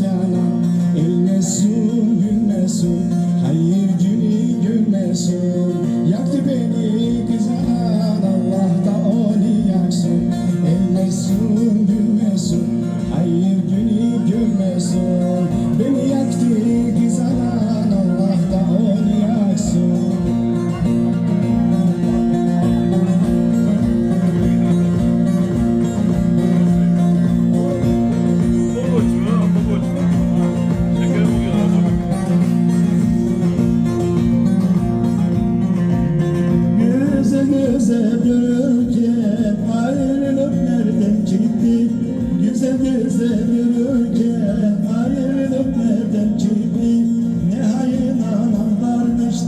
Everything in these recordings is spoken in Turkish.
canan Eylesun gülmesun Hayır günü gülmesun Yaktı beni kızanan Allah da onu yaksın. Eylesun gülmesun Hayır günü gülmesun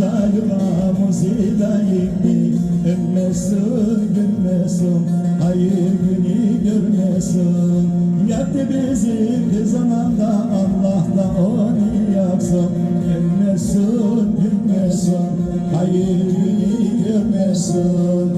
da yıktı. Ömmesin gülmesin, hayır günü görmesin. Yaktı bizi bir zamanda Allah da onu yaksın. Ömmesin gülmesin, hayır günü görmesin.